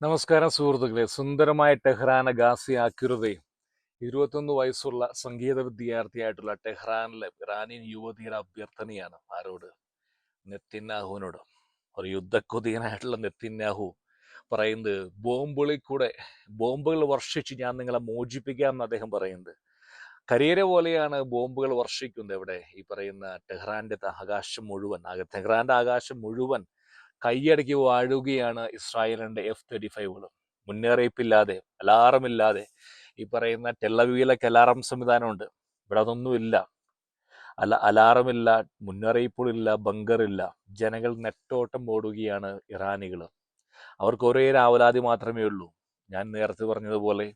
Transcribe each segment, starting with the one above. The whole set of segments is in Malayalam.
നമസ്കാരം സുഹൃത്തുക്കളെ. സുന്ദരമായ ടെഹ്റാന ഗാസി ആക്കിറുതെ ഇരുപത്തൊന്ന് വയസ്സുള്ള സംഗീത വിദ്യാർത്ഥിയായിട്ടുള്ള ടെഹ്റാനിലെ ഇറാനിയൻ യുവതിയുടെ അഭ്യർത്ഥനയാണ് ആരോട്? നെത്തിന്നാഹുവിനോട് ഒരു യുദ്ധക്കുതിയനായിട്ടുള്ള നെത്തിന്നാഹു പറയുന്നത് ബോംബുകളിൽ കൂടെ ബോംബുകൾ വർഷിച്ച് ഞാൻ നിങ്ങളെ മോചിപ്പിക്കാം എന്ന് അദ്ദേഹം പറയുന്നത്. കരിയര പോലെയാണ് ബോംബുകൾ വർഷിക്കുന്നത് ഇവിടെ ഈ പറയുന്ന ടെഹ്റാന്റെ ആകാശം മുഴുവൻ ടെഹ്റാന്റെ ആകാശം മുഴുവൻ കൈയടക്കി വാഴുകയാണ് ഇസ്രായേലിന്റെ എഫ് തേർട്ടി ഫൈവുകളും മുന്നറിയിപ്പില്ലാതെ അലാറമില്ലാതെ ഈ പറയുന്ന ടെല്ലവീലൊക്കെ അലാറം സംവിധാനമുണ്ട്. ഇവിടെ അതൊന്നുമില്ല. അല അലാറമില്ല മുന്നറിയിപ്പുകളില്ല ബങ്കറില്ല. ജനങ്ങൾ നെട്ടോട്ടം ഓടുകയാണ് ഇറാനികൾ. അവർക്ക് ഒരേ രാവലാതി മാത്രമേ ഉള്ളൂ. ഞാൻ നേരത്തെ പറഞ്ഞതുപോലെ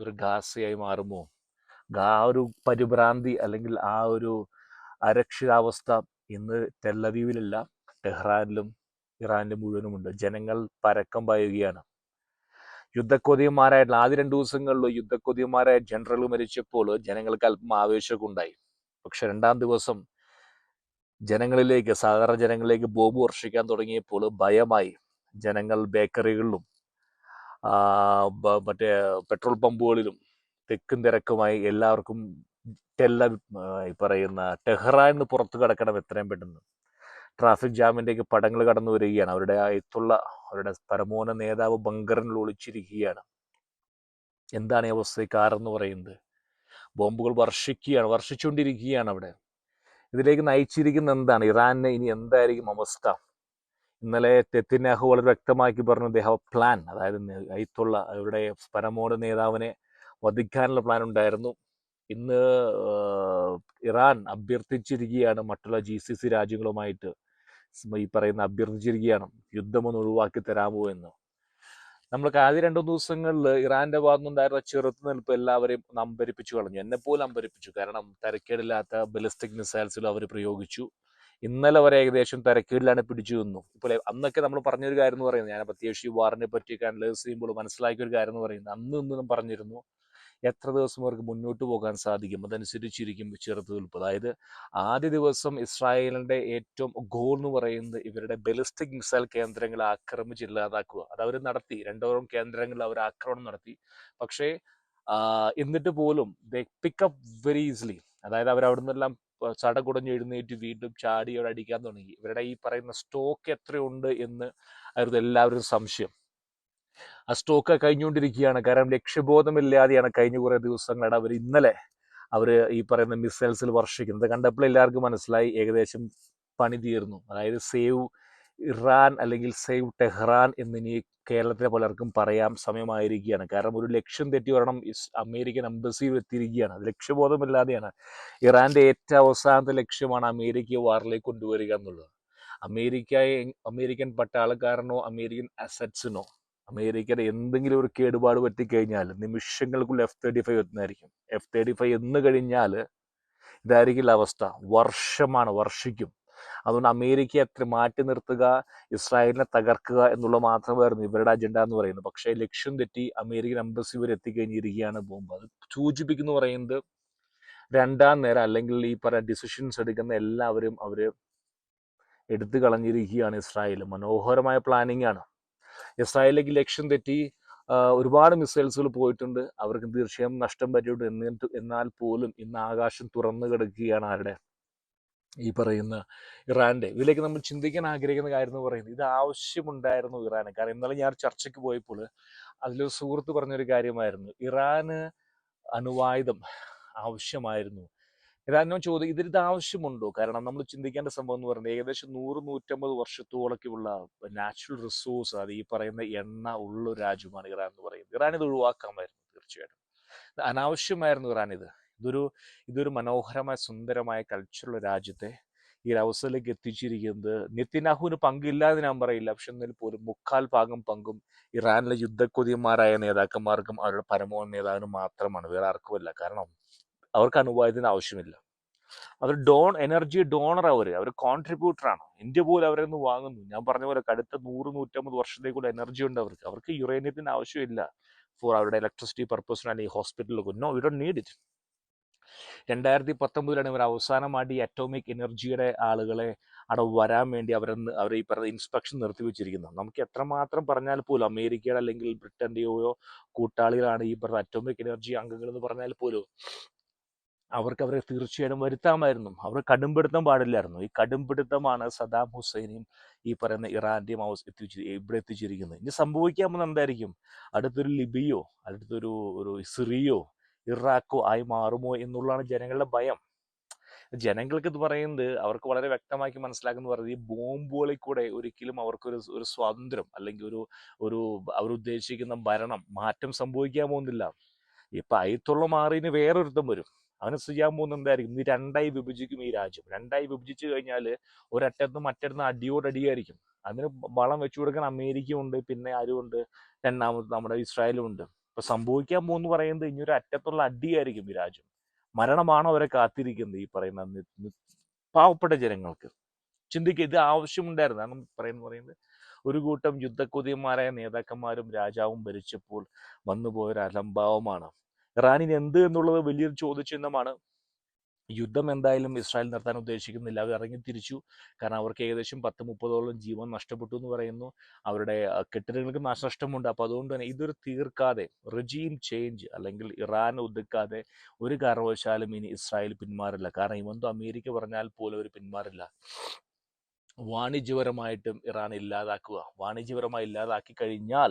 ഒരു ഗാസയായി മാറുമോ? ആ ഒരു പരിഭ്രാന്തി അല്ലെങ്കിൽ ആ ഒരു അരക്ഷിതാവസ്ഥ ഇന്ന് ടെല്ലവീവിലില്ല ടെഹ്റാനിലും ഇറാനിലും മുഴുവനുമുണ്ട് ജനങ്ങൾ പരക്കം പായുകയാണ്. യുദ്ധക്കൊതിയന്മാരായിട്ടുള്ള ആദ്യ രണ്ട് ദിവസങ്ങളിൽ യുദ്ധക്കൊതിയന്മാരായ ജനറൽ മരിച്ചപ്പോൾ ജനങ്ങൾക്ക് അല്പം ആവേശമൊക്കെ ഉണ്ടായി. പക്ഷെ രണ്ടാം ദിവസം ജനങ്ങളിലേക്ക് സാധാരണ ജനങ്ങളിലേക്ക് ബോംബ് വർഷിക്കാൻ തുടങ്ങിയപ്പോൾ ഭയമായി ജനങ്ങൾ ബേക്കറികളിലും മറ്റേ പെട്രോൾ പമ്പുകളിലും തെക്കും തിരക്കുമായി എല്ലാവർക്കും ടെല്ല പറയുന്ന ടെഹ്റാനിന്ന് പുറത്തു കിടക്കണം എത്രയും പെട്ടെന്ന്. ട്രാഫിക് ജാമിന്റെയൊക്കെ പടങ്ങൾ കടന്നു വരികയാണ്. അവരുടെ അയത്തുള്ള അവരുടെ പരമോന്ന നേതാവ് ബങ്കറിൽ ഒളിച്ചിരിക്കുകയാണ്. എന്താണ് ഈ അവസ്ഥ? കാരെന്ന് പറയുന്നത്. ബോംബുകൾ വർഷിക്കുകയാണ് വർഷിച്ചുകൊണ്ടിരിക്കുകയാണ് അവിടെ. ഇതിലേക്ക് നയിച്ചിരിക്കുന്ന എന്താണ്? ഇറാനിന് ഇനി എന്തായിരിക്കും അവസ്ഥ? ഇന്നലെ തെത്തിനാഹു വളരെ വ്യക്തമാക്കി പറഞ്ഞു ദേ ഹാവ് പ്ലാൻ അതായത് അയത്തുള്ള അവരുടെ പരമോന്ന നേതാവിനെ വധിക്കാനുള്ള പ്ലാൻ ഉണ്ടായിരുന്നു. ഇന്ന് ഇറാൻ അഭ്യർത്ഥിച്ചിരിക്കുകയാണ് മറ്റുള്ള ജി സി സി രാജ്യങ്ങളുമായിട്ട്. ഈ പറയുന്ന അഭ്യർത്ഥിച്ചിരിക്കുകയാണ് യുദ്ധം ഒന്ന് ഒഴിവാക്കി തരാമോ എന്ന്. നമ്മൾക്ക് ആദ്യ രണ്ടു ദിവസങ്ങളിൽ ഇറാന്റെ ഭാഗത്തുനിന്നുണ്ടായിരുന്ന ചെറുത്തുനിൽപ്പ് എല്ലാവരെയും ഒന്ന് അമ്പരിപ്പിച്ചു കളഞ്ഞു. എന്നെ പോലും അമ്പരിപ്പിച്ചു. കാരണം തരക്കേടില്ലാത്ത ബലിസ്റ്റിക് മിസൈൽസിൽ അവർ പ്രയോഗിച്ചു. ഇന്നലെ വരെ ഏകദേശം തരക്കേടിലാണ് പിടിച്ചു നിന്നു. ഇപ്പോൾ അന്നൊക്കെ നമ്മൾ പറഞ്ഞൊരു കാര്യം എന്ന് പറയുന്നത് ഞാൻ പ്രത്യേകിച്ച് ഈ വാറിനെ പറ്റിയൊക്കെ അനലൈസ് ചെയ്യുമ്പോൾ മനസ്സിലാക്കിയ ഒരു കാര്യം എന്ന് പറയുന്നത് അന്ന് ഇന്നും പറഞ്ഞിരുന്നു. എത്ര ദിവസം അവർക്ക് മുന്നോട്ട് പോകാൻ സാധിക്കും? അതനുസരിച്ചിരിക്കും ചെറുത്തുനിൽപ്പ് അതായത് ആദ്യ ദിവസം ഇസ്രായേലിന്റെ ഏറ്റവും ഗോൾ എന്ന് പറയുന്നത് ഇവരുടെ ബലിസ്റ്റിക് മിസൈൽ കേന്ദ്രങ്ങൾ ആക്രമിച്ച് ഇല്ലാതാക്കുക. അത് അവർ നടത്തി. രണ്ടോളം കേന്ദ്രങ്ങളിൽ അവർ ആക്രമണം നടത്തി. പക്ഷേ എന്നിട്ട് പോലും ദ പിക്കപ്പ് വെരി ഈസിലി അതായത് അവർ അവിടെ നിന്നെല്ലാം ചടകുടഞ്ഞ് എഴുന്നേറ്റ് വീണ്ടും ചാടി അവിടെ അടിക്കാൻ തുടങ്ങി. ഇവരുടെ ഈ പറയുന്ന സ്റ്റോക്ക് എത്രയുണ്ട് എന്ന് അവരുടെ എല്ലാവരും സംശയം. ആ സ്റ്റോക്ക് കഴിഞ്ഞുകൊണ്ടിരിക്കുകയാണ്. കാരണം ലക്ഷ്യബോധമില്ലാതെയാണ് കഴിഞ്ഞ കുറേ ദിവസങ്ങളാണ് അവർ ഇന്നലെ അവർ ഈ പറയുന്ന മിസൈൽസിൽ വർഷിക്കുന്നത്. കണ്ടപ്പോൾ എല്ലാവർക്കും മനസ്സിലായി. ഏകദേശം പണി തീർന്നു. അതായത് സേവ് ഇറാൻ അല്ലെങ്കിൽ സേവ് ടെഹ്റാൻ എന്നിനി കേരളത്തിലെ പലർക്കും പറയാം സമയമായിരിക്കുകയാണ്. കാരണം ഒരു ലക്ഷ്യം തെറ്റി വരണം. അമേരിക്കൻ എംബസിയിൽ എത്തിയിരിക്കുകയാണ്. ലക്ഷ്യബോധമില്ലാതെയാണ്. ഇറാന്റെ ഏറ്റവും അവസാനത്തെ ലക്ഷ്യമാണ് അമേരിക്ക വാറിലേക്ക് കൊണ്ടുവരിക എന്നുള്ളത്. അമേരിക്കയെ അമേരിക്കൻ പട്ടാളക്കാരനോ അമേരിക്കൻ അസറ്റ്സിനോ അമേരിക്കയുടെ എന്തെങ്കിലും ഒരു കേടുപാട് പറ്റിക്കഴിഞ്ഞാൽ നിമിഷങ്ങൾക്കുള്ള എഫ് തേർട്ടി ഫൈവ് എത്തുന്നതായിരിക്കും. എഫ് തേർട്ടി ഫൈവ് എന്ന് കഴിഞ്ഞാൽ ഇതായിരിക്കില്ല അവസ്ഥ. വർഷമാണ് വർഷിക്കും. അതുകൊണ്ട് അമേരിക്കയെ അത്ര മാറ്റി നിർത്തുക ഇസ്രായേലിനെ തകർക്കുക എന്നുള്ള മാത്രമായിരുന്നു ഇവരുടെ അജണ്ട എന്ന് പറയുന്നത്. പക്ഷേ ലക്ഷ്യം തെറ്റി അമേരിക്കൻ എംബസി വരെ എത്തിക്കഴിഞ്ഞിരിക്കുകയാണ് ബോംബ്. അത് സൂചിപ്പിക്കുന്നു പറയുന്നത് രണ്ടാം നേരം അല്ലെങ്കിൽ ഈ പറയുന്ന ഡിസിഷൻസ് എടുക്കുന്ന എല്ലാവരും അവർ എടുത്തു കളഞ്ഞിരിക്കുകയാണ് ഇസ്രായേൽ. മനോഹരമായ പ്ലാനിങ് ആണ്. ഇസ്രായേലിലേക്ക് ലക്ഷ്യം തെറ്റി ഒരുപാട് മിസൈൽസുകൾ പോയിട്ടുണ്ട്. അവർക്ക് തീർച്ചയായും നഷ്ടം പറ്റിയിട്ടുണ്ട്. എന്നിട്ട് എന്നാൽ പോലും ഇന്ന് ആകാശം തുറന്നു കിടക്കുകയാണ് ആരുടെ? ഈ പറയുന്ന ഇറാന്റെ ഇതിലേക്ക് നമ്മൾ ചിന്തിക്കാൻ ആഗ്രഹിക്കുന്ന കാര്യം എന്ന് പറയുന്നത് ഇത് ആവശ്യമുണ്ടായിരുന്നു ഇറാന്. കാരണം ഇന്നലെ ഞാൻ ചർച്ചയ്ക്ക് പോയപ്പോൾ അതിലൊരു സുഹൃത്ത് പറഞ്ഞൊരു കാര്യമായിരുന്നു. ഇറാന് അണുവായുധം ആവശ്യമായിരുന്നു. ഇറാനോ ചോദ്യം ഇതിന് ആവശ്യമുണ്ടോ? കാരണം നമ്മൾ ചിന്തിക്കേണ്ട സംഭവം എന്ന് പറയുന്നത് ഏകദേശം നൂറ് നൂറ്റമ്പത് വർഷത്തോളക്കുള്ള നാച്ചുറൽ റിസോഴ്സ് അത് ഈ പറയുന്ന എണ്ണ ഉള്ള ഒരു രാജ്യമാണ് ഇറാൻ എന്ന് പറയുന്നത്. ഇറാൻ ഇത് ഒഴിവാക്കാമായിരുന്നു തീർച്ചയായിട്ടും. അനാവശ്യമായിരുന്നു ഇറാൻ ഇത്. ഇതൊരു ഇതൊരു മനോഹരമായ സുന്ദരമായ കൾച്ചറുള്ള രാജ്യത്തെ ഈ ഒരു അവസ്ഥയിലേക്ക് എത്തിച്ചിരിക്കുന്നത്. പങ്കില്ല എന്ന് ഞാൻ പറയില്ല. പക്ഷെ എന്നാൽ പോലും മുക്കാൽ ഭാഗം പങ്കും ഇറാനിലെ യുദ്ധക്കൊതിയന്മാരായ നേതാക്കന്മാർക്കും അവരുടെ പരമോന്നത നേതാവിനും മാത്രമാണ്. വേറെ ആർക്കുമല്ല. കാരണം അവർക്ക് അനുവാദത്തിന് ആവശ്യമില്ല. അവർ ഡോൺ എനർജി ഡോണർ അവർ അവർ കോൺട്രിബ്യൂട്ടറാണ്. ഇന്ത്യ പോലും അവരെ നിന്ന് വാങ്ങുന്നു. ഞാൻ പറഞ്ഞ പോലെ അടുത്ത നൂറ് നൂറ്റമ്പത് വർഷത്തേക്കുള്ള എനർജി ഉണ്ട് അവർക്ക്. അവർക്ക് യുറേനിയത്തിന് ആവശ്യമില്ല. ഫോർ അവരുടെ ഇലക്ട്രിസിറ്റി പർപ്പസിനോ അല്ലെങ്കിൽ ഹോസ്പിറ്റലിലൊക്കെ no you don't need it രണ്ടായിരത്തി പത്തൊമ്പതിലാണ് ഇവർ അവസാനമായിട്ട് ഈ അറ്റോമിക് എനർജിയുടെ ആളുകളെ അവിടെ വരാൻ വേണ്ടി അവരെ അവർ ഈ പറയുന്ന ഇൻസ്പെക്ഷൻ നിർത്തിവെച്ചിരിക്കുന്നത് നമുക്ക് എത്രമാത്രം പറഞ്ഞാൽ പോലും അമേരിക്കയുടെ അല്ലെങ്കിൽ ബ്രിട്ടന്റെയോ കൂട്ടാളികളാണ് ഈ പറഞ്ഞ അറ്റോമിക് എനർജി അംഗങ്ങൾ എന്ന് പറഞ്ഞാൽ പോലും അവർക്ക് അവരെ തീർച്ചയായിട്ടും വരുത്താമായിരുന്നു. അവർ കടുംപിടുത്തം പാടില്ലായിരുന്നു. ഈ കടുംപിടുത്തമാണ് സദാം ഹുസൈനെയും ഈ പറയുന്ന ഇറാന്റെയും അവസ് എത്തിച്ച് ഇവിടെ എത്തിച്ചിരിക്കുന്നത്. ഇനി സംഭവിക്കാൻ പോകുന്നത് എന്തായിരിക്കും? അടുത്തൊരു ലിബിയോ അടുത്തൊരു ഒരു സിറിയോ ഇറാഖോ ആയി മാറുമോ എന്നുള്ളതാണ് ജനങ്ങളുടെ ഭയം. ജനങ്ങൾക്ക് ഇത് പറയുന്നത് അവർക്ക് വളരെ വ്യക്തമാക്കി മനസ്സിലാക്കുന്ന പറയുന്നത് ഈ ബോംബുകളിൽ കൂടെ ഒരിക്കലും അവർക്കൊരു ഒരു സ്വാതന്ത്ര്യം അല്ലെങ്കിൽ ഒരു ഒരു അവരുദ്ദേശിക്കുന്ന ഭരണം മാറ്റം സംഭവിക്കാൻ പോകുന്നില്ല. ഇപ്പൊ അയത്തുള്ള മാറിന് വേറൊരുത്തം വരും. അവന് ചെയ്യാൻ പോകുന്നത് എന്തായിരിക്കും ഈ രണ്ടായി വിഭജിക്കും ഈ രാജ്യം. രണ്ടായി വിഭജിച്ചു കഴിഞ്ഞാൽ ഒരറ്റത്തും മറ്റടുന്ന് അടിയോടടിയായിരിക്കും അതിന് വളം വെച്ചു കൊടുക്കാൻ അമേരിക്ക ഉണ്ട് പിന്നെ ആരുമുണ്ട് രണ്ടാമത് നമ്മുടെ ഇസ്രായേലും ഉണ്ട്. ഇപ്പൊ സംഭവിക്കാൻ പോകുന്ന പറയുന്നത് ഇനി ഒരു അറ്റത്തുള്ള അടിയായിരിക്കും ഈ രാജ്യം. മരണമാണോ അവരെ കാത്തിരിക്കുന്നത് ഈ പറയുന്ന നി- നി- പാവപ്പെട്ട ജനങ്ങൾക്ക്? ചിന്തിക്കുക ഇത് ആവശ്യമുണ്ടായിരുന്നു. കാരണം പറയുന്നത് പറയുന്നത്. ഒരു കൂട്ടം യുദ്ധക്കൊതിയന്മാരായ നേതാക്കന്മാരും രാജാവും ഭരിച്ചപ്പോൾ വന്നുപോയൊരു അലംഭാവമാണ്. ഇറാനിന് എന്ത് എന്നുള്ളത് വലിയൊരു ചോദ്യചിഹ്നമാണ്. യുദ്ധം എന്തായാലും ഇസ്രായേൽ നടത്താൻ ഉദ്ദേശിക്കുന്നില്ല. അവർ ഇറങ്ങി തിരിച്ചു. കാരണം അവർക്ക് ഏകദേശം പത്ത് മുപ്പതോളം ജീവൻ നഷ്ടപ്പെട്ടു എന്ന് പറയുന്നു. അവരുടെ കെട്ടിടങ്ങൾക്ക് നാശനഷ്ടമുണ്ട് അപ്പോൾ അതുകൊണ്ട് തന്നെ ഇതൊരു തീർക്കാതെ റെജീം ചേഞ്ച് അല്ലെങ്കിൽ ഇറാൻ ഒതുക്കാതെ ഒരു കാരണവശാലും ഇനി ഇസ്രായേൽ പിന്മാറില്ല. കാരണം ഇവന്തോ അമേരിക്ക പറഞ്ഞാൽ പോലും അവർ പിന്മാറില്ല. വാണിജ്യപരമായിട്ടും ഇറാൻ ഇല്ലാതാക്കുക. വാണിജ്യപരമായി ഇല്ലാതാക്കി കഴിഞ്ഞാൽ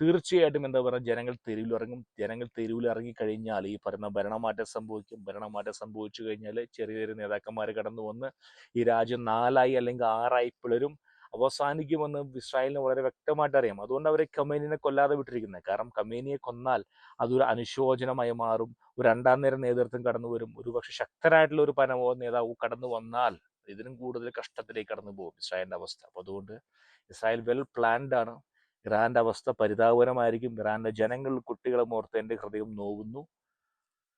തീർച്ചയായിട്ടും എന്താ പറയുക ജനങ്ങൾ തെരുവിലിറങ്ങും. ജനങ്ങൾ തെരുവിലിറങ്ങി കഴിഞ്ഞാൽ ഈ പറയുന്ന ഭരണമാറ്റം സംഭവിക്കും. ഭരണമാറ്റം സംഭവിച്ചു കഴിഞ്ഞാൽ ചെറിയ ചെറിയ നേതാക്കന്മാർ കടന്നു വന്ന് ഈ രാജ്യം നാലായി അല്ലെങ്കിൽ ആറായി പിളരും. അവസാനിക്കുമെന്ന് ഇസ്രായേലിന് വളരെ വ്യക്തമായിട്ട് അറിയാം. അതുകൊണ്ട് അവരെ കമേനിനെ കൊല്ലാതെ വിട്ടിരിക്കുന്നത്. കാരണം കമേനിയെ കൊന്നാൽ അതൊരു അനുശോചനമായി മാറും. ഒരു രണ്ടാം നേരം നേതൃത്വം കടന്നു വരും. ഒരുപക്ഷെ ശക്തരായിട്ടുള്ള ഒരു പരമോ നേതാവ് കടന്നു വന്നാൽ ഇതിനും കൂടുതൽ കഷ്ടത്തിലേക്ക് കടന്നു പോകും ഇസ്രായേലിന്റെ അവസ്ഥ. അപ്പോൾ അതുകൊണ്ട് ഇസ്രായേൽ വെൽ പ്ലാൻഡ് ആണ്. ഇറാന്റെ അവസ്ഥ പരിതാപകരമായിരിക്കും. ഇറാന്റെ ജനങ്ങൾ കുട്ടികളെ ഓർത്ത് എന്റെ ഹൃദയം നോവുന്നു.